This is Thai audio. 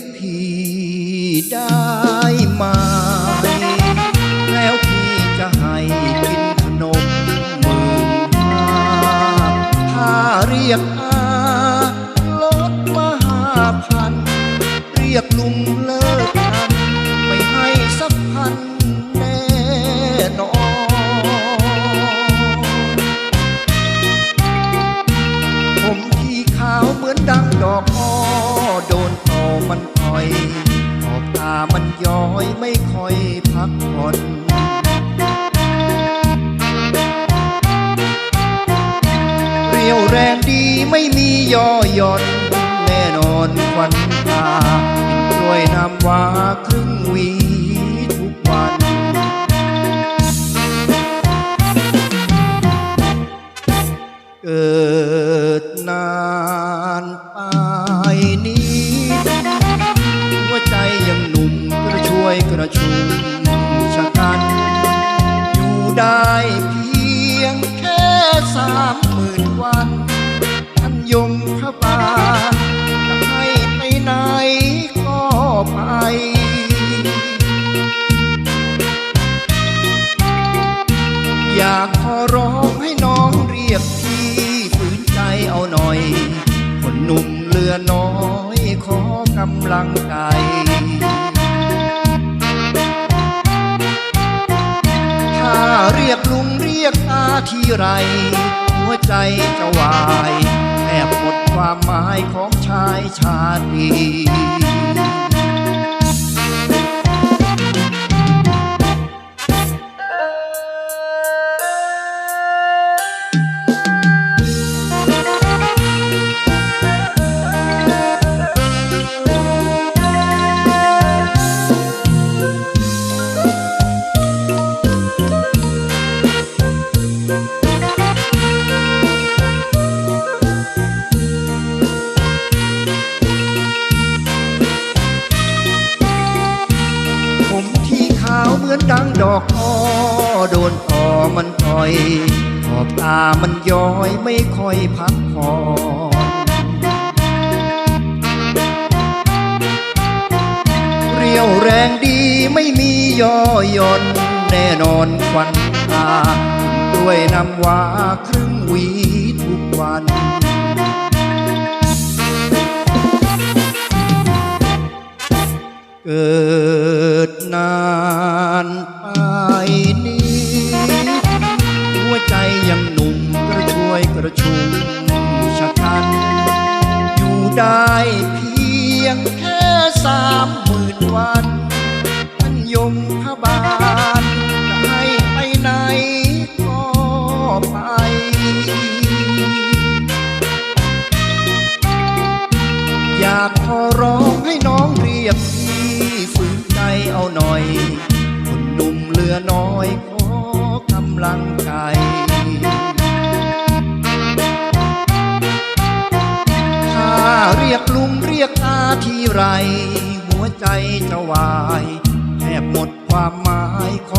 ยกพี่ได้ไหมแล้วพี่จะให้กินขนมหมื่นห้าถ้าเรียกอาลดมาห้าพัน เรียกลุงเลย ตามันย้อยไม่ค่อยพักผ่อนเรียวแรงดีไม่มีย่อหย่อน แน่นอนควันตาด้วยน้ำว้าครึ่งวีทุกวันเกิด วยกระชุมชะกัน อยู่ได้เพียงแค่สามหมื่นวันท่านยมพระบาทจะให้ไปไหนก็ไปอยากขอร้องให้น้องเรียกพี่ฝืนใจเอาหน่อย คนหนุ่มเลือน้อยขอกำลัง กอาทีไร หัวใจจะวายแทบหมดความหมายของชายชาตรี ผมที่ขาวเหมือนดังดอกอ้อโดนต่อมันต่อย ขอบตามันย้อยไม่ค่อยพักผ่อนเรียวแรงดีไม่มีย่อย่อนแน่นอนควันตาด้วยน้ำวาครึ่งวีทุกวันเกิดานไปนี้ หัวใจยังหนุ่มกระช่วยกระชุ่มชะกัน อยู่ได้เพียงแค่สามหมื่นวันท่านยมพระบาทจะให้ไปไหนก็ไปอยากขอร้องให้น้องเรียก รียกอาทีไร หัวใจจะวายแทบหมดความหมายข